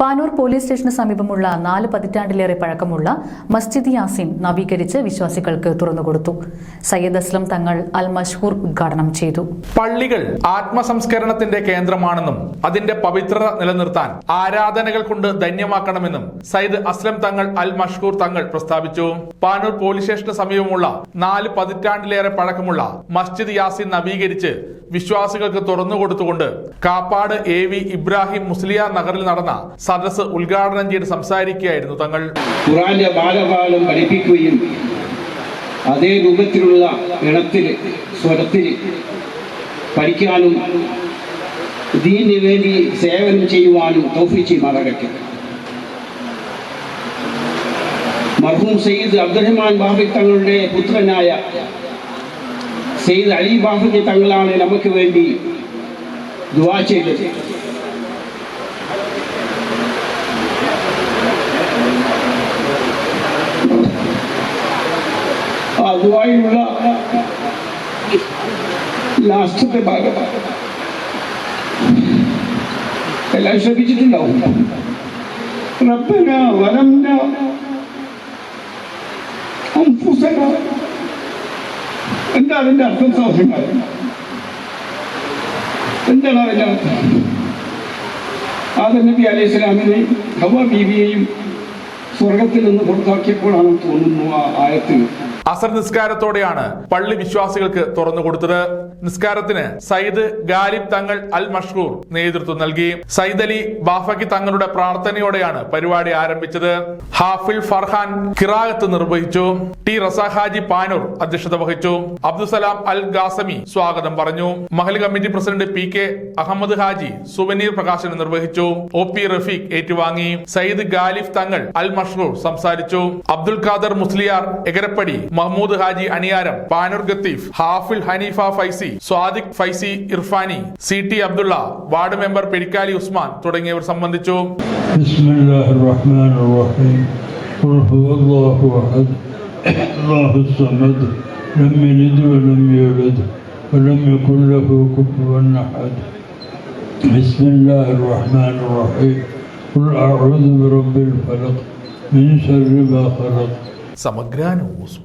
Panoor police സ്റ്റേഷന് സമീപമുള്ള നാല് പതിറ്റാണ്ടിലേറെ പഴക്കമുള്ള മസ്ജിദ് യാസിൻ നവീകരിച്ച് വിശ്വാസികൾക്ക് തുറന്നുകൊടുത്തു. സയ്യദ് അസ്ലം തങ്ങൾ അൽ മഷ്ഹൂർ ഉദ്ഘാടനം ചെയ്തു. പള്ളികൾ ആത്മസംസ്കരണത്തിന്റെ കേന്ദ്രമാണെന്നും അതിന്റെ പവിത്രത നിലനിർത്താൻ ആരാധനകൾ കൊണ്ട് ധന്യമാക്കണമെന്നും സയ്യിദ് അസ്ലം തങ്ങൾ അൽ മഷ്ഹൂർ തങ്ങൾ പ്രസ്താവിച്ചു. പാനൂർ പോലീസ് സ്റ്റേഷന് സമീപമുള്ള നാല് പതിറ്റാണ്ടിലേറെ പഴക്കമുള്ള മസ്ജിദ് യാസിൻ നവീകരിച്ച് വിശ്വാസികൾക്ക് തുറന്നുകൊടുത്തുകൊണ്ട് കാപ്പാട് എ വി ഇബ്രാഹിം മുസ്ലിയ നഗറിൽ നടന്ന സദസ്സ് ഉദ്ഘാടനം ചെയ്ത് സംസാരിക്കുകയായിരുന്നു തങ്ങൾ. ഖുറാന്റെ ബാലപാഠം പഠിപ്പിക്കുകയും അതേ രൂപത്തിലുള്ള ഇണത്തിൽ സ്വരത്തിൽ പഠിക്കാനും ദീനു വേണ്ടി സേവനം ചെയ്യുവാനും തോഫിച്ചി മറകട്ടെ മർഹൂം സയ്യിദ് അബ്ദുറഹ്മാൻ ബാബി തങ്ങളുടെ പുത്രനായ സയ്യിദ് അലി ബാബുജി തങ്ങളാണ് നമുക്ക് വേണ്ടി ദുവാ ചെയ്തത് ആ ദുബായിലുള്ള ലാസ്റ്റത്തെ ഭാഗം. എല്ലാം ശ്രദ്ധിച്ചിട്ടുണ്ടാവും. റബ്ബന വലംന അൻഫുസന എന്താ അതിന്റെ അർത്ഥം സൗഹൃദങ്ങൾ എന്താണ് അതിന്റെ അർത്ഥം? ആദം നബി അലൈഹി സ്വലാമിനെ ഹവ ബീവിയെയും സ്വർഗത്തിൽ നിന്ന് പുറത്താക്കിയപ്പോഴാണ് തോന്നുന്നു ആ ആയത്തിൽ അസർ നിസ്കാരത്തോടെയാണ് പള്ളി വിശ്വാസികൾക്ക് തുറന്നു കൊടുത്തത്. നിസ്കാരത്തിന് സയ്യിദ് ഗാലിബ് തങ്ങൾ അൽ മഷ്കൂർ നേതൃത്വം നൽകി. സയ്യിദ് അലി ബാഫക്കി തങ്ങളുടെ പ്രാർത്ഥനയോടെയാണ് പരിപാടി ആരംഭിച്ചത്. ഹാഫിൽ ഫർഹാൻ കിറാഗത്ത് നിർവഹിച്ചു. ടി റസാഹാജി പാനൂർ അധ്യക്ഷത വഹിച്ചു. അബ്ദുസലാം അൽ ഗാസമി സ്വാഗതം പറഞ്ഞു. Mahal committee president P K Ahmed Haji souvenir പ്രകാശനം നിർവഹിച്ചു. ഒ പി റഫീഖ് ഏറ്റുവാങ്ങി. സയ്യിദ് ഗാലിഫ് തങ്ങൾ അൽ മഷ്റൂർ സംസാരിച്ചു. Abdul Khader Musliyar എഗരപ്പടി Mahmood Haji Aniyaram Panoor Gatheef Hafil Haneefa Faizy Swadiq Faizy Irfani C T Abdulla ward member Perikkali Usman തുടങ്ങിയവർ സംബന്ധിച്ചു بسم الله الرحمن الرحيم قل هو الله أحد الله الصمد لم يلد ولم يولد ولم يكن له كفوا أحد بسم الله الرحمن الرحيم قل أعوذ برب الفلق من شر ما خلق സമഗ്ര ന്യൂസ്